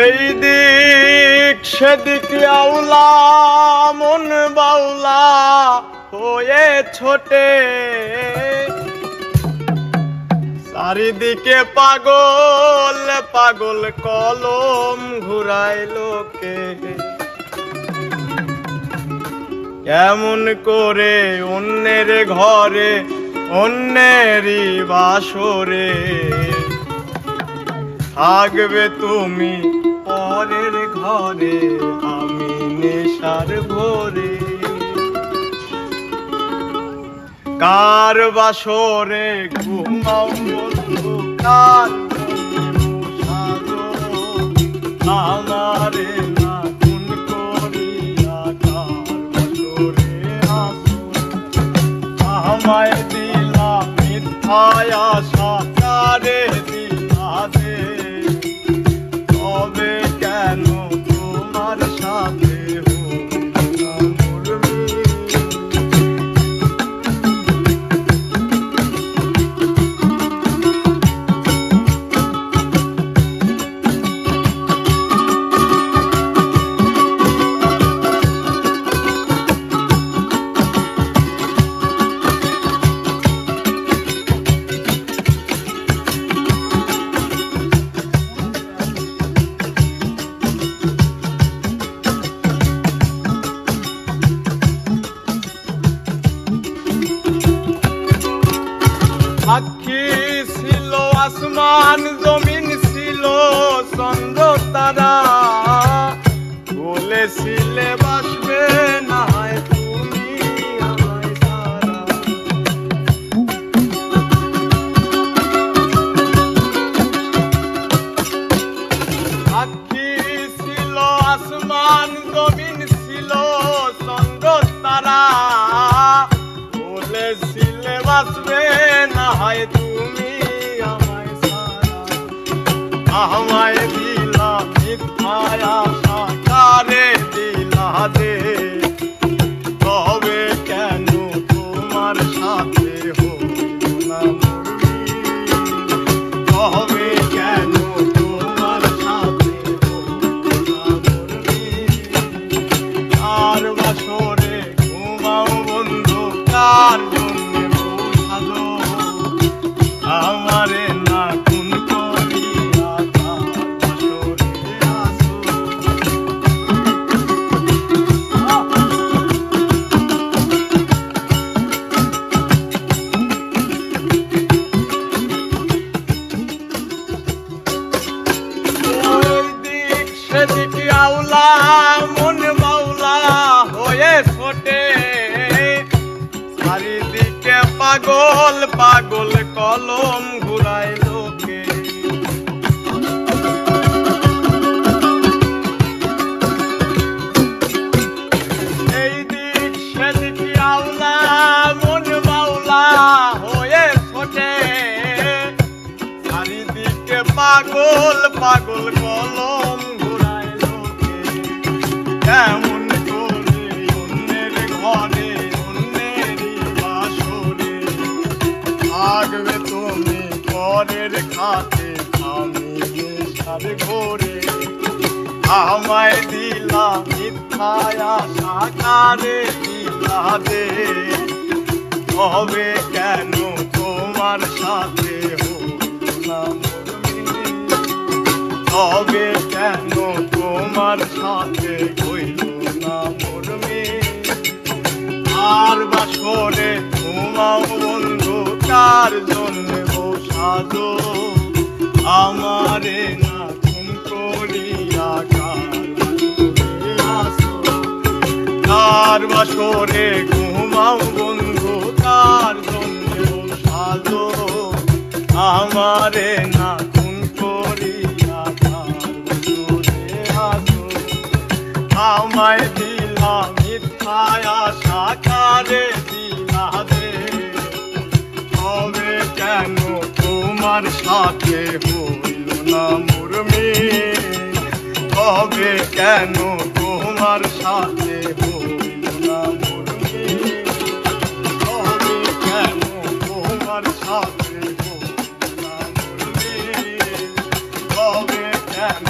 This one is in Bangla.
এই দিক সেদিক আউলা, মন বাউলা, হয়ে ছোটে। চারিদিকে পাগল পাগল কলম ঘুরায় লোকে কেমন করে অন্যের ঘরে, অন্যেরই বাসরে? থাকবে তুমি পরের ঘরে আমি নেশার ভোরে। কার বাসরে ঘুমাও বন্ধু কার আমায় দিলা মিথ্যায় সাক্ষী ছিল আসমান জমিন ছিল চন্দ্র তারা বলেছিলে কার ঘুমাও বন্ধু কার জন্যে পাগল পাগল কলম ঘুরায় লোকে। এই দিক সেদিক আউলা মন বাউলা হয়ে ছোটে চারিদিকে পাগল পাগল কলম খাতে আমি নেশার ঘরে। আমায় দিলা মিথ্যায় আশা, কারে দিলা দে তবে কেন তোমার সাথে তবে কেন তোমার সাথে হইল না মোর? আর বাসরে ঘুমাও বন্ধু, কার জন্য সাজো আমারে না খুন করিয়া কার বাসরে ঘুমাও বন্ধু কার জন্য আমারে না খুন করিয়া কার আমায় দিলা মিথ্যায় আশা, কারে দিলা তোমার সাথে হইল না মোর কবে তবে কেন তোমার সাথে হইল না মোর মিল? তবে কেন তোমার সাথে হইল না মোর মিল? তবে কেন